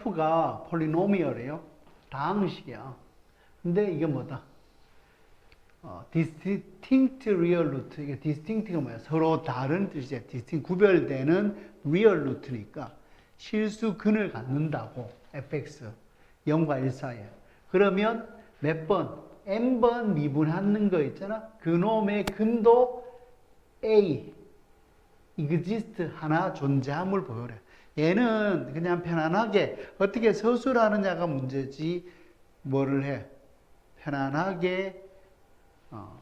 f가 폴리노미얼이에요. 다항식이야. 근데 이게 뭐다? 어, distinct real root. 이게 distinct가 뭐야? 서로 다른 뜻이야. distinct 구별되는 real root니까 실수 근을 갖는다고. fx 0과 1 사이에. 그러면 몇 번? n번 미분하는 거 있잖아. 그놈의 근도 a exist 하나 존재함을 보여래. 얘는 그냥 편안하게 어떻게 서술하느냐가 문제지 뭐를 해 편안하게 어,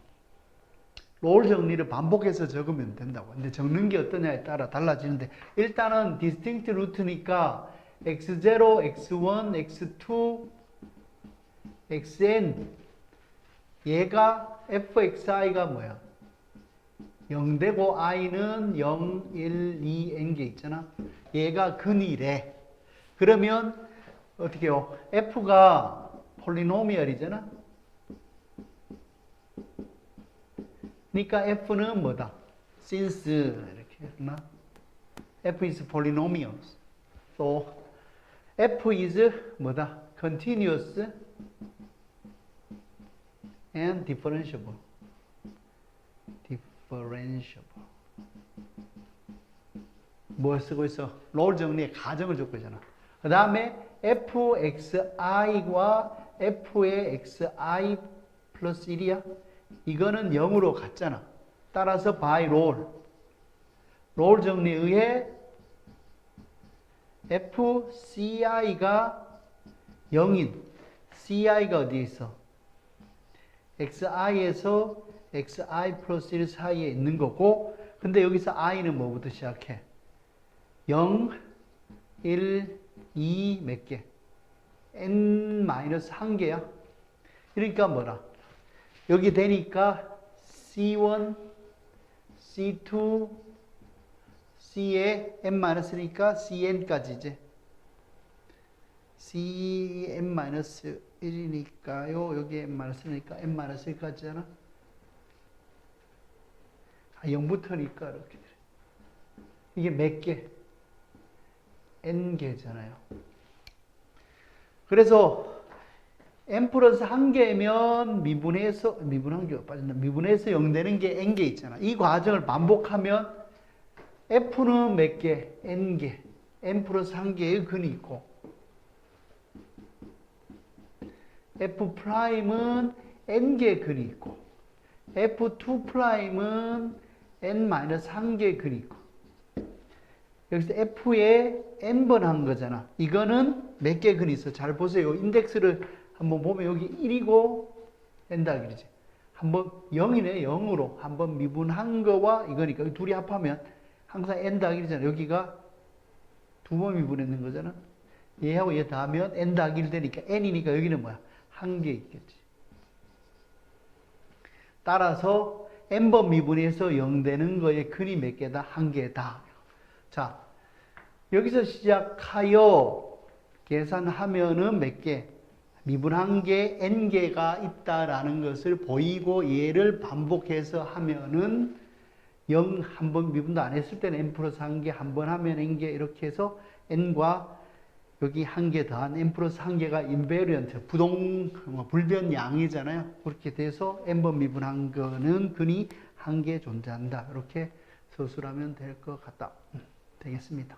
롤 정리를 반복해서 적으면 된다고. 근데 적는 게 어떠냐에 따라 달라지는데 일단은 distinct 루트니까 x0, x1, x2, xn 얘가 fxi가 뭐야? 0되고 i는 0, 1, 2, n게 있잖아. 얘가 근이래. 그러면 어떻게 해요? f가 폴리노미얼이잖아. 그러니까 f는 뭐다? since 이렇게 했나? f is polynomials. So f is 뭐다? continuous and differentiable. Differentiable. 뭐 쓰고 있어? 롤 정리의 가정을 줬고 있잖아. 그 다음에 fxi과 f의 xi 플러스 1이야. 이거는 0으로 갔잖아. 따라서 by roll. 롤 정리에 의해 fci가 0인 ci가 어디에 있어? xi에서 xi 플러스 1 사이에 있는 거고 근데 여기서 i는 뭐부터 시작해? 0, 1, 2 몇 개? n 마이너스 한 개야. 그러니까 뭐라? 여기 되니까 C1, C2, C에 n 마이너스니까 CN까지 이제 CN 마이너스 1이니까요. 여기 n 마이너스니까 n 마이너스 1까지잖아. 아, 0부터니까 이렇게 돼. 이게 몇 개? n 개잖아요. 그래서 n 플러스 한 개면 미분해서 미분 한 개가 빠진다. 미분해서 0 되는 게 n 개 있잖아. 이 과정을 반복하면 f는 몇 개? n 개. n 플러스 한 개의 근이 있고 f 프라임은 n 개 근이 있고 f2 프라임은 n 마이너스 한개 근이 있고 여기서 f에 n번 한 거잖아. 이거는 몇 개 근이 있어? 잘 보세요. 인덱스를 한번 보면 여기 1이고 n 다기지 한번 0이네. 0으로 한번 미분한 거와 이거니까 둘이 합하면 항상 n 다기잖아. 여기가 두 번 미분했는 거잖아. 얘하고 얘 더하면 n 다기 1 되니까 n이니까 여기는 뭐야? 한 개 있겠지. 따라서 n번 미분해서 0 되는 거의 근이 몇 개다? 한 개다. 자, 여기서 시작하여 계산하면은 몇 개? 미분 한 개, n개가 있다라는 것을 보이고 얘를 반복해서 하면은 0 한 번 미분도 안 했을 때는 n 플러스 한 개, 한 번 하면 n개 이렇게 해서 n과 여기 한 개 더한 n 플러스 한 개가 인베리언트, 부동, 뭐 불변량이잖아요. 그렇게 돼서 n번 미분한 거는 근이 한 개 존재한다. 이렇게 서술하면 될 것 같다. 되겠습니다.